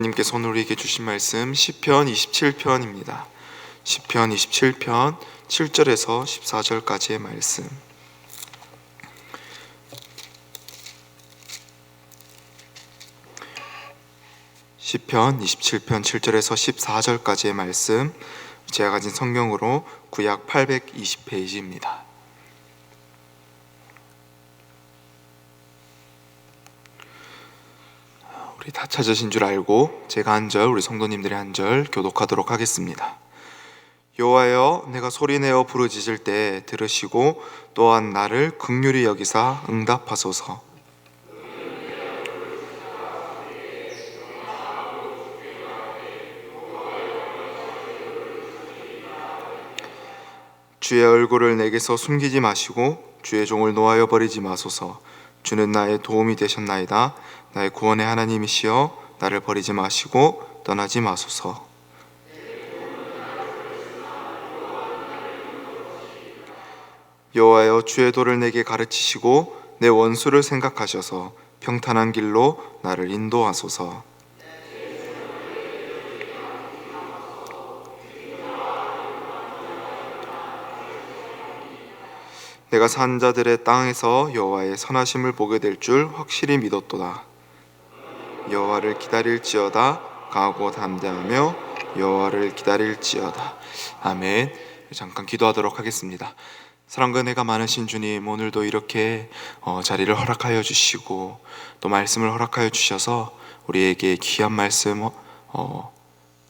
님께서 오늘 우리에게 주신 말씀 시편 27편입니다. 시편 27편 7절에서 14절까지의 말씀. 시편 27편 7절에서 14절까지의 말씀 제가 가진 성경으로 구약 820페이지입니다. 우리 다 찾으신 줄 알고 제가 한 절, 우리 성도님들의 한절 교독하도록 하겠습니다. 여호와여, 내가 소리내어 부르짖을 때 들으시고 또한 나를 극률히 여기사 응답하소서. 주의 얼굴을 내게서 숨기지 마시고 주의 종을 놓아여 버리지 마소서. 주는 나의 도움이 되셨나이다. 나의 구원의 하나님이시여 나를 버리지 마시고 떠나지 마소서. 여호와여 주의 도를 내게 가르치시고 내 원수를 생각하셔서 평탄한 길로 나를 인도하소서. 내가 산 자들의 땅에서 여호와의 선하심을 보게 될 줄 확실히 믿었도다. 여호와를 기다릴지어다 가고 담대하며 여호와를 기다릴지어다. 아멘. 잠깐 기도하도록 하겠습니다. 사랑과 은혜가 많으신 주님 오늘도 이렇게 어, 자리를 허락하여 주시고 또 말씀을 허락하여 주셔서 우리에게 귀한 말씀 어,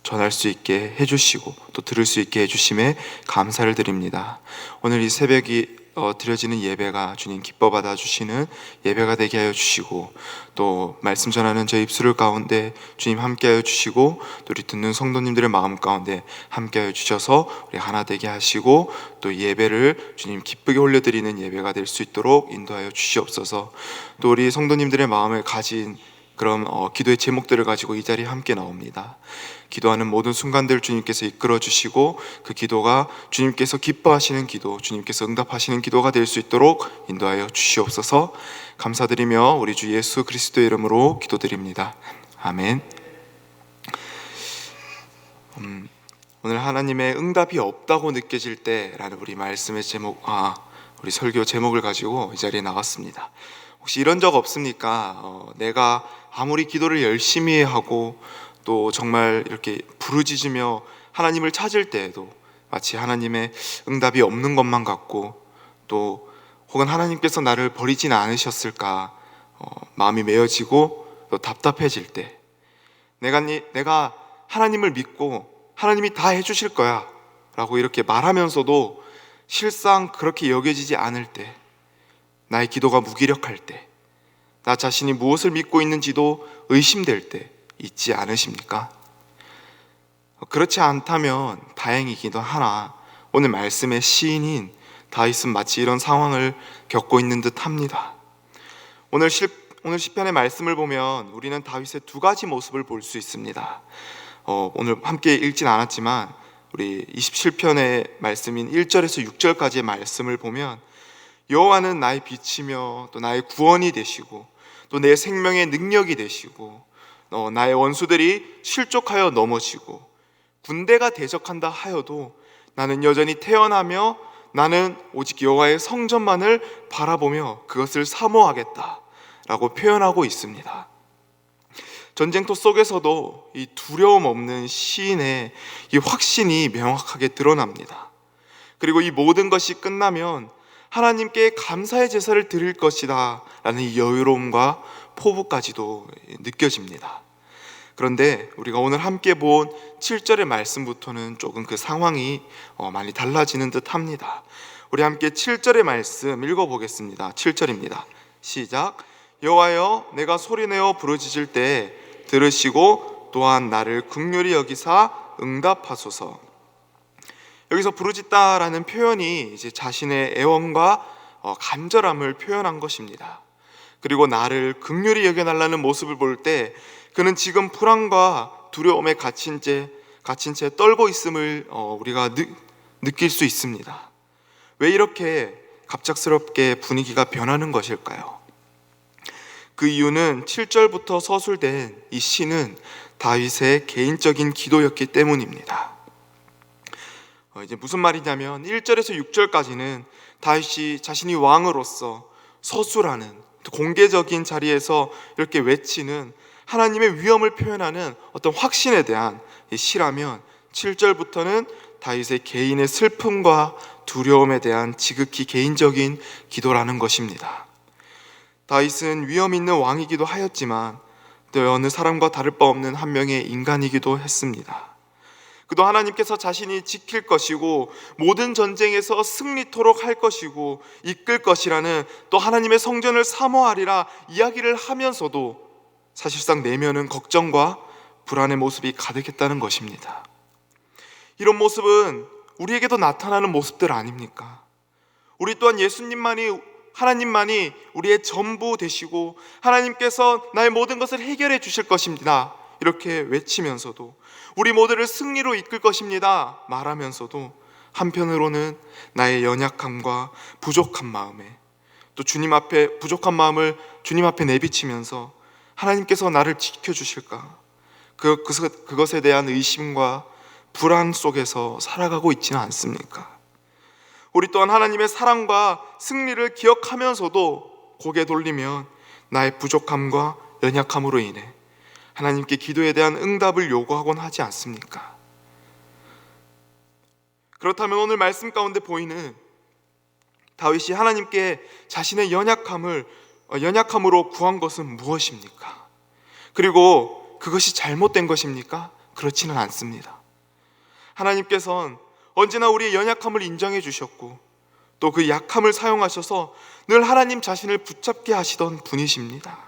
전할 수 있게 해주시고 또 들을 수 있게 해주심에 감사를 드립니다. 오늘 이 새벽이 어, 드려지는 예배가 주님 기뻐 받아 주시는 예배가 되게 하여 주시고 또 말씀 전하는 저 입술을 가운데 주님 함께 하여 주시고 또 우리 듣는 성도님들의 마음 가운데 함께 하여 주셔서 우리 하나 되게 하시고 또 예배를 주님 기쁘게 올려 드리는 예배가 될 수 있도록 인도하여 주시옵소서. 또 우리 성도님들의 마음을 가진 그런 어, 기도의 제목들을 가지고 이 자리에 함께 나옵니다. 기도하는 모든 순간들 주님께서 이끌어 주시고 그 기도가 주님께서 기뻐하시는 기도, 주님께서 응답하시는 기도가 될 수 있도록 인도하여 주시옵소서. 감사드리며 우리 주 예수 그리스도의 이름으로 기도드립니다. 아멘. 음, 오늘 하나님의 응답이 없다고 느껴질 때라는 우리 말씀의 제목, 아, 우리 설교 제목을 가지고 이 자리에 나왔습니다. 혹시 이런 적 없습니까? 어, 내가 아무리 기도를 열심히 하고 또 정말 이렇게 부르짖으며 하나님을 찾을 때에도 마치 하나님의 응답이 없는 것만 같고 또 혹은 하나님께서 나를 버리진 않으셨을까 어, 마음이 메어지고 또 답답해질 때 내가 내가 하나님을 믿고 하나님이 다 해주실 거야 라고 이렇게 말하면서도 실상 그렇게 여겨지지 않을 때 나의 기도가 무기력할 때, 나 자신이 무엇을 믿고 있는지도 의심될 때 있지 않으십니까? 그렇지 않다면 다행이기도 하나 오늘 말씀의 시인인 다윗은 마치 이런 상황을 겪고 있는 듯 합니다. 오늘 시, 오늘 시편의 말씀을 보면 우리는 다윗의 두 가지 모습을 볼 수 있습니다. 어, 오늘 함께 읽진 않았지만 우리 27편의 말씀인 1절에서 6절까지의 말씀을 보면 여호와는 나의 빛이며 또 나의 구원이 되시고 또 내 생명의 능력이 되시고 어, 나의 원수들이 실족하여 넘어지고 군대가 대적한다 하여도 나는 여전히 태어나며 나는 오직 여호와의 성전만을 바라보며 그것을 사모하겠다라고 표현하고 있습니다. 전쟁터 속에서도 이 두려움 없는 시인의 이 확신이 명확하게 드러납니다. 그리고 이 모든 것이 끝나면 하나님께 감사의 제사를 드릴 것이다 라는 이 여유로움과 포부까지도 느껴집니다. 그런데 우리가 오늘 함께 본 7절의 말씀부터는 조금 그 상황이 어, 많이 달라지는 듯 합니다. 우리 함께 7절의 말씀 읽어보겠습니다. 7절입니다. 시작. 여호와여 내가 소리내어 부르짖을 때 들으시고 또한 나를 극률히 여기사 응답하소서. 여기서 부르짖다라는 표현이 이제 자신의 애원과 어, 간절함을 표현한 것입니다. 그리고 나를 극률히 여겨달라는 모습을 볼 때 그는 지금 불안과 두려움에 갇힌 채 갇힌 채 떨고 있음을 어, 우리가 느, 느낄 수 있습니다. 왜 이렇게 갑작스럽게 분위기가 변하는 것일까요? 그 이유는 7절부터 서술된 이 시는 다윗의 개인적인 기도였기 때문입니다. 어, 이제 무슨 말이냐면 1절에서 6절까지는 다윗이 자신이 왕으로서 서술하는 공개적인 자리에서 이렇게 외치는 하나님의 위엄을 표현하는 어떤 확신에 대한 이 시라면 7절부터는 다윗의 개인의 슬픔과 두려움에 대한 지극히 개인적인 기도라는 것입니다. 다윗은 위험 있는 왕이기도 하였지만 또 어느 사람과 다를 바 없는 한 명의 인간이기도 했습니다. 그도 하나님께서 자신이 지킬 것이고 모든 전쟁에서 승리토록 할 것이고 이끌 것이라는 또 하나님의 성전을 사모하리라 이야기를 하면서도 사실상 내면은 걱정과 불안의 모습이 가득했다는 것입니다. 이런 모습은 우리에게도 나타나는 모습들 아닙니까? 우리 또한 예수님만이 하나님만이 우리의 전부 되시고 하나님께서 나의 모든 것을 해결해 주실 것입니다. 이렇게 외치면서도 우리 모두를 승리로 이끌 것입니다. 말하면서도 한편으로는 나의 연약함과 부족한 마음에 또 주님 앞에 부족한 마음을 주님 앞에 내비치면서 하나님께서 나를 지켜 주실까? 그, 그 그것에 대한 의심과 불안 속에서 살아가고 있지는 않습니까? 우리 또한 하나님의 사랑과 승리를 기억하면서도 고개 돌리면 나의 부족함과 연약함으로 인해 하나님께 기도에 대한 응답을 요구하곤 하지 않습니까? 그렇다면 오늘 말씀 가운데 보이는 다윗이 하나님께 자신의 연약함을 어, 연약함으로 구한 것은 무엇입니까? 그리고 그것이 잘못된 것입니까? 그렇지는 않습니다. 하나님께서는 언제나 우리의 연약함을 인정해 주셨고 또 그 약함을 사용하셔서 늘 하나님 자신을 붙잡게 하시던 분이십니다.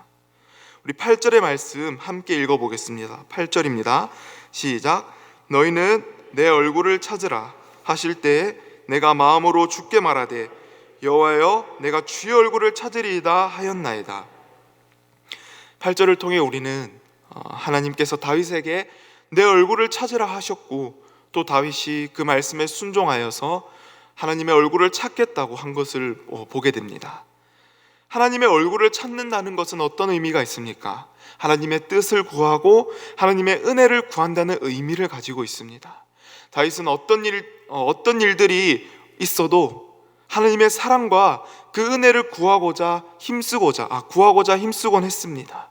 우리 8절의 말씀 함께 읽어 보겠습니다. 8절입니다. 시작. 너희는 내 얼굴을 찾으라 하실 때에 내가 마음으로 죽게 말하되 여호와여 내가 주의 얼굴을 찾으리이다 하였나이다. 8절을 통해 우리는 어, 하나님께서 다윗에게 내 얼굴을 찾으라 하셨고 또 다윗이 그 말씀에 순종하여서 하나님의 얼굴을 찾겠다고 한 것을 어, 보게 됩니다. 하나님의 얼굴을 찾는다는 것은 어떤 의미가 있습니까? 하나님의 뜻을 구하고 하나님의 은혜를 구한다는 의미를 가지고 있습니다. 다윗은 어떤 일 어, 어떤 일들이 있어도 하나님의 사랑과 그 은혜를 구하고자 힘쓰고자 아 구하고자 힘쓰곤 했습니다.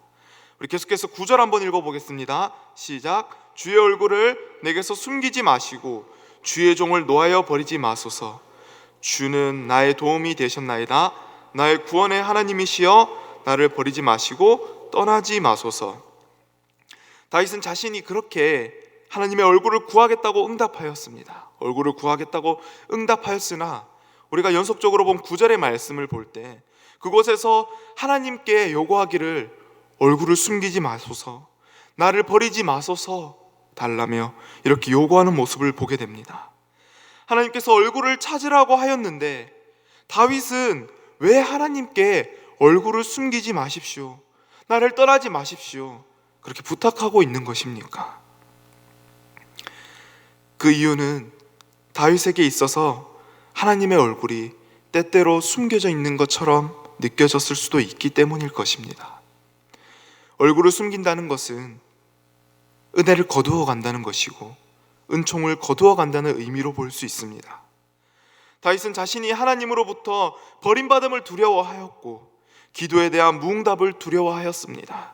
우리 계속해서 구절 한번 읽어 보겠습니다. 시작. 주의 얼굴을 내게서 숨기지 마시고 주의 종을 놓아여 버리지 마소서. 주는 나의 도움이 되셨나이다. 나의 구원의 하나님이시여 나를 버리지 마시고 떠나지 마소서. 다윗은 자신이 그렇게 하나님의 얼굴을 구하겠다고 응답하였습니다. 얼굴을 구하겠다고 응답하였으나 우리가 연속적으로 본 구절의 말씀을 볼 때 그곳에서 하나님께 요구하기를 얼굴을 숨기지 마소서, 나를 버리지 마소서 달라며 이렇게 요구하는 모습을 보게 됩니다. 하나님께서 얼굴을 찾으라고 하였는데 다윗은 왜 하나님께 얼굴을 숨기지 마십시오. 나를 떠나지 마십시오. 그렇게 부탁하고 있는 것입니까? 그 이유는 다윗에게 있어서 하나님의 얼굴이 때때로 숨겨져 있는 것처럼 느껴졌을 수도 있기 때문일 것입니다. 얼굴을 숨긴다는 것은 은혜를 거두어 간다는 것이고 은총을 거두어 간다는 의미로 볼 수 있습니다. 다윗은 자신이 하나님으로부터 버림받음을 두려워하였고 기도에 대한 무응답을 두려워하였습니다.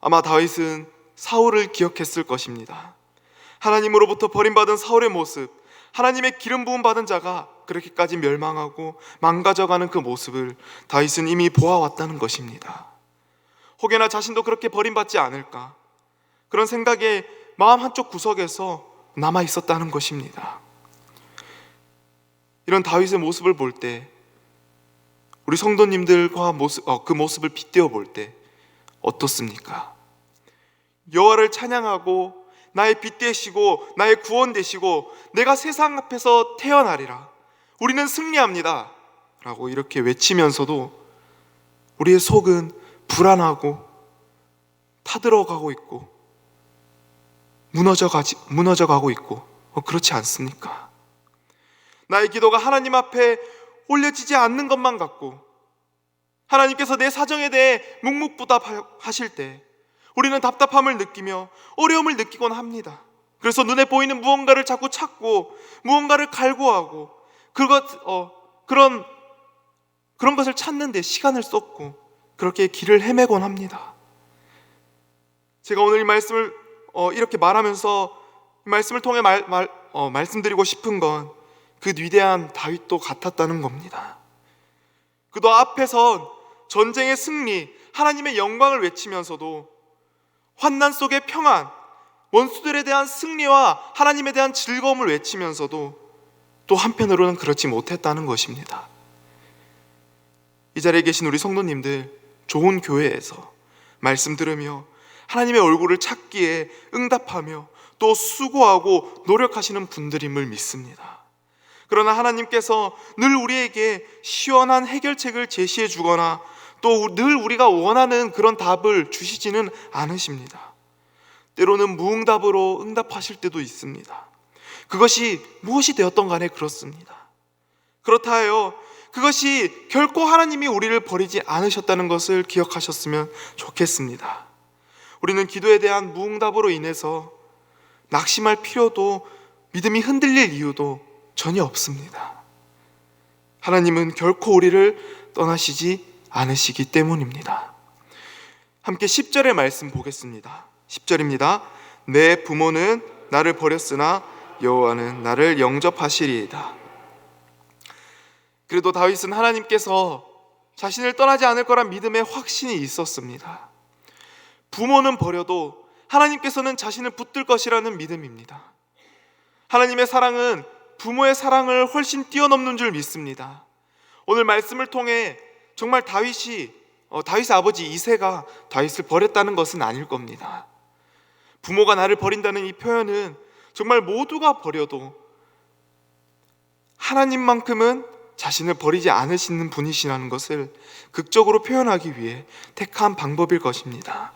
아마 다윗은 사울을 기억했을 것입니다. 하나님으로부터 버림받은 사울의 모습, 하나님의 기름 부음 받은 자가 그렇게까지 멸망하고 망가져가는 그 모습을 다윗은 이미 보아왔다는 것입니다. 혹여나 자신도 그렇게 버림받지 않을까 그런 생각에 마음 한쪽 구석에서 남아 있었다는 것입니다. 이런 다윗의 모습을 볼 때 우리 성도님들과 모습, 어, 그 모습을 빗대어 볼 때 어떻습니까? 여호와를 찬양하고 나의 빛 되시고 나의 구원 되시고 내가 세상 앞에서 태어나리라. 우리는 승리합니다. 라고 이렇게 외치면서도 우리의 속은 불안하고 타들어가고 있고 무너져 가지 무너져 가고 있고 어, 그렇지 않습니까? 나의 기도가 하나님 앞에 올려지지 않는 것만 같고 하나님께서 내 사정에 대해 묵묵부답하실 때 우리는 답답함을 느끼며 어려움을 느끼곤 합니다. 그래서 눈에 보이는 무언가를 자꾸 찾고 무언가를 갈구하고 그것 어 그런 그런 것을 찾는데 시간을 쏟고 그렇게 길을 헤매곤 합니다. 제가 오늘 이 말씀을 어, 이렇게 말하면서 이 말씀을 통해 말, 말, 어, 말씀드리고 싶은 건 그 위대한 다윗도 같았다는 겁니다. 그도 앞에선 전쟁의 승리, 하나님의 영광을 외치면서도 환난 속의 평안, 원수들에 대한 승리와 하나님에 대한 즐거움을 외치면서도 또 한편으로는 그렇지 못했다는 것입니다. 이 자리에 계신 우리 성도님들 좋은 교회에서 말씀 들으며 하나님의 얼굴을 찾기에 응답하며 또 수고하고 노력하시는 분들임을 믿습니다. 그러나 하나님께서 늘 우리에게 시원한 해결책을 제시해 주거나 또 늘 우리가 원하는 그런 답을 주시지는 않으십니다. 때로는 무응답으로 응답하실 때도 있습니다. 그것이 무엇이 되었던 간에 그렇습니다. 그렇다 하여 그것이 결코 하나님이 우리를 버리지 않으셨다는 것을 기억하셨으면 좋겠습니다. 우리는 기도에 대한 무응답으로 인해서 낙심할 필요도 믿음이 흔들릴 이유도 전혀 없습니다. 하나님은 결코 우리를 떠나시지 않으시기 때문입니다. 함께 10절의 말씀 보겠습니다. 10절입니다. 내 부모는 나를 버렸으나 여호와는 나를 영접하시리이다. 그래도 다윗은 하나님께서 자신을 떠나지 않을 거란 믿음의 확신이 있었습니다. 부모는 버려도 하나님께서는 자신을 붙들 것이라는 믿음입니다. 하나님의 사랑은 부모의 사랑을 훨씬 뛰어넘는 줄 믿습니다. 오늘 말씀을 통해 정말 다윗이 어, 다윗의 아버지 이세가 다윗을 버렸다는 것은 아닐 겁니다. 부모가 나를 버린다는 이 표현은 정말 모두가 버려도 하나님만큼은 자신을 버리지 않으시는 분이시라는 것을 극적으로 표현하기 위해 택한 방법일 것입니다.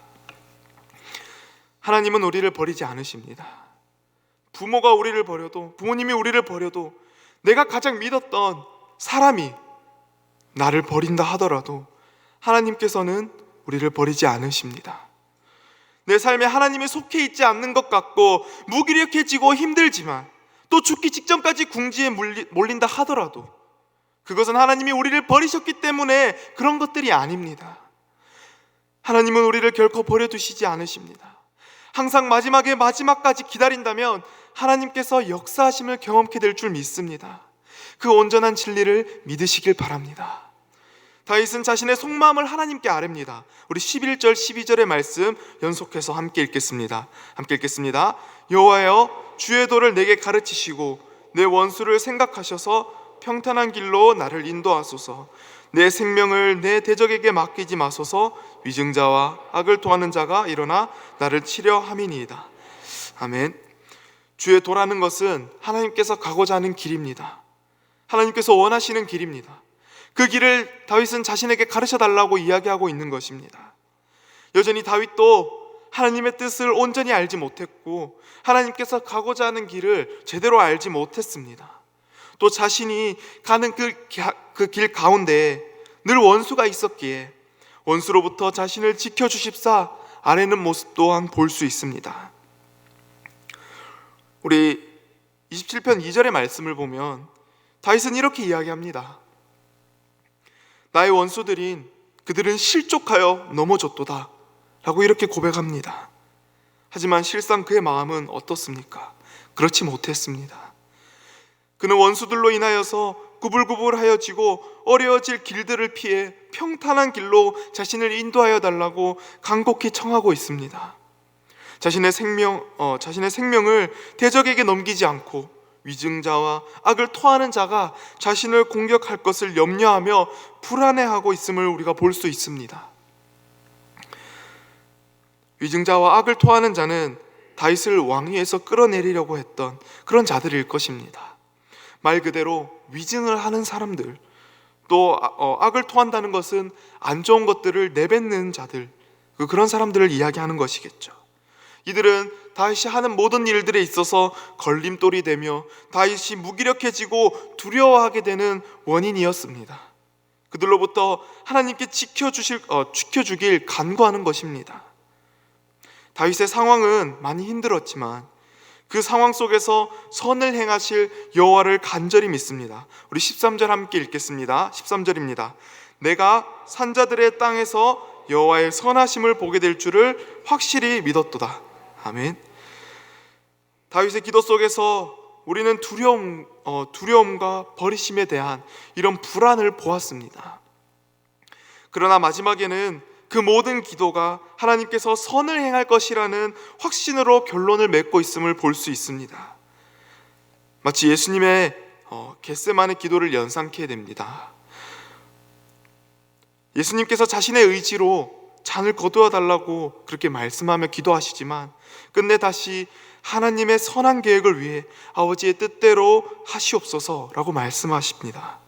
하나님은 우리를 버리지 않으십니다. 부모가 우리를 버려도 부모님이 우리를 버려도 내가 가장 믿었던 사람이 나를 버린다 하더라도 하나님께서는 우리를 버리지 않으십니다. 내 삶에 하나님이 속해 있지 않는 것 같고 무기력해지고 힘들지만 또 죽기 직전까지 궁지에 몰린다 하더라도 그것은 하나님이 우리를 버리셨기 때문에 그런 것들이 아닙니다. 하나님은 우리를 결코 버려두시지 않으십니다. 항상 마지막에 마지막까지 기다린다면 하나님께서 역사하심을 경험케 될 줄 믿습니다. 그 온전한 진리를 믿으시길 바랍니다. 다윗은 자신의 속마음을 하나님께 아뢰입니다. 우리 11절 12절의 말씀 연속해서 함께 읽겠습니다. 함께 읽겠습니다. 여호와여 주의 도를 내게 가르치시고 내 원수를 생각하셔서 평탄한 길로 나를 인도하소서. 내 생명을 내 대적에게 맡기지 마소서. 위증자와 악을 통하는 자가 일어나 나를 치려 함이니이다. 아멘. 주의 도라는 것은 하나님께서 가고자 하는 길입니다. 하나님께서 원하시는 길입니다. 그 길을 다윗은 자신에게 가르쳐 달라고 이야기하고 있는 것입니다. 여전히 다윗도 하나님의 뜻을 온전히 알지 못했고 하나님께서 가고자 하는 길을 제대로 알지 못했습니다. 또 자신이 가는 그 길 가운데 늘 원수가 있었기에 원수로부터 자신을 지켜주십사 아래는 모습 또한 볼 수 있습니다. 우리 27편 2절의 말씀을 보면 다윗은 이렇게 이야기합니다. 나의 원수들인 그들은 실족하여 넘어졌도다. 라고 이렇게 고백합니다. 하지만 실상 그의 마음은 어떻습니까? 그렇지 못했습니다. 그는 원수들로 인하여서 구불구불하여지고 어려워질 길들을 피해 평탄한 길로 자신을 인도하여 달라고 간곡히 청하고 있습니다. 자신의 생명, 어, 자신의 생명을 대적에게 넘기지 않고 위증자와 악을 토하는 자가 자신을 공격할 것을 염려하며 불안해하고 있음을 우리가 볼 수 있습니다. 위증자와 악을 토하는 자는 다윗을 왕위에서 끌어내리려고 했던 그런 자들일 것입니다. 말 그대로 위증을 하는 사람들, 또 어, 악을 토한다는 것은 안 좋은 것들을 내뱉는 자들, 그 그런 사람들을 이야기하는 것이겠죠. 이들은 다윗이 하는 모든 일들에 있어서 걸림돌이 되며 다윗이 무기력해지고 두려워하게 되는 원인이었습니다. 그들로부터 하나님께 지켜주실 어, 지켜주길 간구하는 것입니다. 다윗의 상황은 많이 힘들었지만 그 상황 속에서 선을 행하실 여호와를 간절히 믿습니다. 우리 13절 함께 읽겠습니다. 13절입니다. 내가 산자들의 땅에서 여호와의 선하심을 보게 될 줄을 확실히 믿었도다. 아멘. 다윗의 기도 속에서 우리는 두려움, 어, 두려움과 버리심에 대한 이런 불안을 보았습니다. 그러나 마지막에는 그 모든 기도가 하나님께서 선을 행할 것이라는 확신으로 결론을 맺고 있음을 볼 수 있습니다. 마치 예수님의 어, 겟세만의 기도를 연상케 됩니다. 예수님께서 자신의 의지로 잔을 거두어 달라고 그렇게 말씀하며 기도하시지만 끝내 다시 하나님의 선한 계획을 위해 아버지의 뜻대로 하시옵소서라고 말씀하십니다.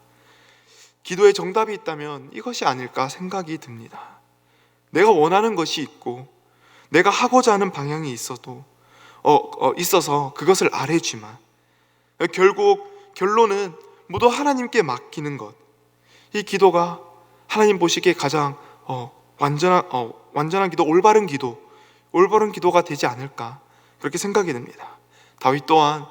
기도에 정답이 있다면 이것이 아닐까 생각이 듭니다. 내가 원하는 것이 있고 내가 하고자 하는 방향이 있어도 어, 어, 있어서 그것을 아뢰지만 결국 결론은 모두 하나님께 맡기는 것. 이 기도가 하나님 보시기에 가장 어, 완전한 어, 완전한 기도, 올바른 기도, 올바른 기도가 되지 않을까 그렇게 생각이 됩니다. 다윗 또한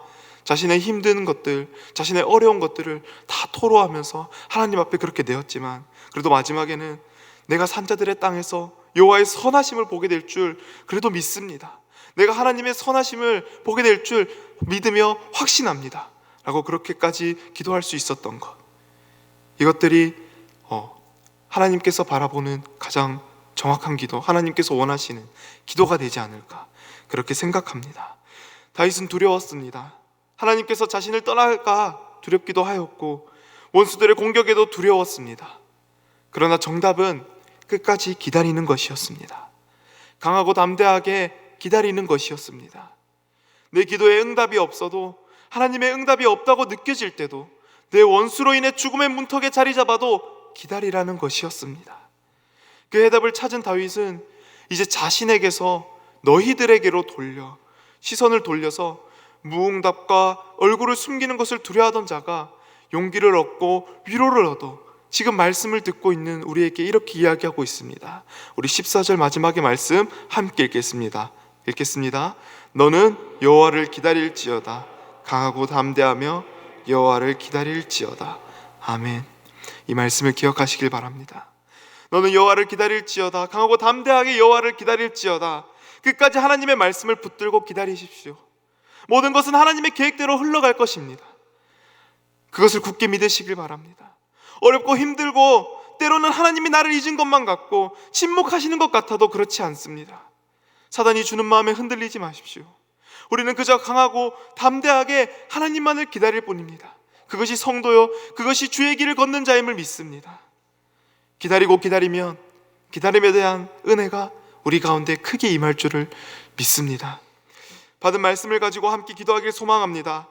자신의 힘든 것들, 자신의 어려운 것들을 다 토로하면서 하나님 앞에 그렇게 내었지만 그래도 마지막에는 내가 산자들의 땅에서 여호와의 선하심을 보게 될 줄 그래도 믿습니다. 내가 하나님의 선하심을 보게 될 줄 믿으며 확신합니다. 라고 그렇게까지 기도할 수 있었던 것. 이것들이 어, 하나님께서 바라보는 가장 정확한 기도, 하나님께서 원하시는 기도가 되지 않을까 그렇게 생각합니다. 다윗은 두려웠습니다. 하나님께서 자신을 떠날까 두렵기도 하였고 원수들의 공격에도 두려웠습니다. 그러나 정답은 끝까지 기다리는 것이었습니다. 강하고 담대하게 기다리는 것이었습니다. 내 기도에 응답이 없어도 하나님의 응답이 없다고 느껴질 때도 내 원수로 인해 죽음의 문턱에 자리 잡아도 기다리라는 것이었습니다. 그 해답을 찾은 다윗은 이제 자신에게서 너희들에게로 돌려 시선을 돌려서 무응답과 얼굴을 숨기는 것을 두려워하던 자가 용기를 얻고 위로를 얻어 지금 말씀을 듣고 있는 우리에게 이렇게 이야기하고 있습니다. 우리 14절 마지막의 말씀 함께 읽겠습니다. 읽겠습니다. 너는 여호와를 기다릴지어다 강하고 담대하며 여호와를 기다릴지어다. 아멘. 이 말씀을 기억하시길 바랍니다. 너는 여호와를 기다릴지어다 강하고 담대하게 여호와를 기다릴지어다 끝까지 하나님의 말씀을 붙들고 기다리십시오. 모든 것은 하나님의 계획대로 흘러갈 것입니다. 그것을 굳게 믿으시길 바랍니다. 어렵고 힘들고 때로는 하나님이 나를 잊은 것만 같고 침묵하시는 것 같아도 그렇지 않습니다. 사단이 주는 마음에 흔들리지 마십시오. 우리는 그저 강하고 담대하게 하나님만을 기다릴 뿐입니다. 그것이 성도요, 그것이 주의 길을 걷는 자임을 믿습니다. 기다리고 기다리면 기다림에 대한 은혜가 우리 가운데 크게 임할 줄을 믿습니다. 받은 말씀을 가지고 함께 기도하길 소망합니다.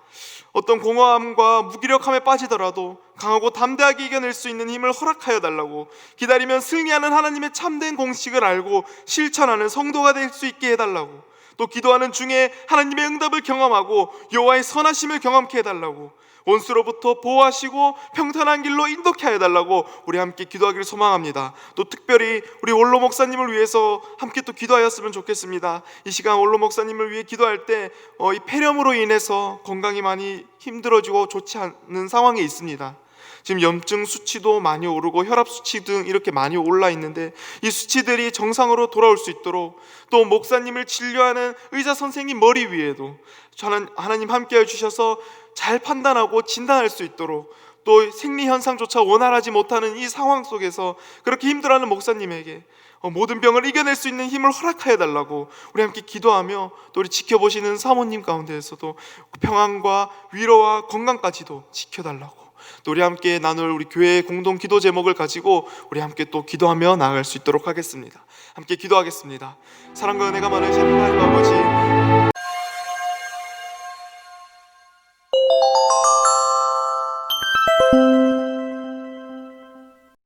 어떤 공허함과 무기력함에 빠지더라도 강하고 담대하게 이겨낼 수 있는 힘을 허락하여 달라고 기다리면 승리하는 하나님의 참된 공식을 알고 실천하는 성도가 될 수 있게 해달라고 또 기도하는 중에 하나님의 응답을 경험하고 여호와의 선하심을 경험케 해달라고 원수로부터 보호하시고 평탄한 길로 인도케 해달라고 우리 함께 기도하기를 소망합니다. 또 특별히 우리 원로 목사님을 위해서 함께 또 기도하였으면 좋겠습니다. 이 시간 원로 목사님을 위해 기도할 때 어, 이 폐렴으로 인해서 건강이 많이 힘들어지고 좋지 않은 상황에 있습니다. 지금 염증 수치도 많이 오르고 혈압 수치 등 이렇게 많이 올라 있는데 이 수치들이 정상으로 돌아올 수 있도록 또 목사님을 진료하는 의사 선생님 머리 위에도 저는 하나님 함께 해 주셔서 잘 판단하고 진단할 수 있도록 또 생리 현상조차 원활하지 못하는 이 상황 속에서 그렇게 힘들어하는 목사님에게 어, 모든 병을 이겨낼 수 있는 힘을 허락하여 달라고 우리 함께 기도하며 또 우리 지켜보시는 사모님 가운데에서도 평안과 위로와 건강까지도 지켜달라고 또 우리 함께 나눌 우리 교회의 공동 기도 제목을 가지고 우리 함께 또 기도하며 나아갈 수 있도록 하겠습니다. 함께 기도하겠습니다. 사랑과 은혜가 많으신 하나님 아버지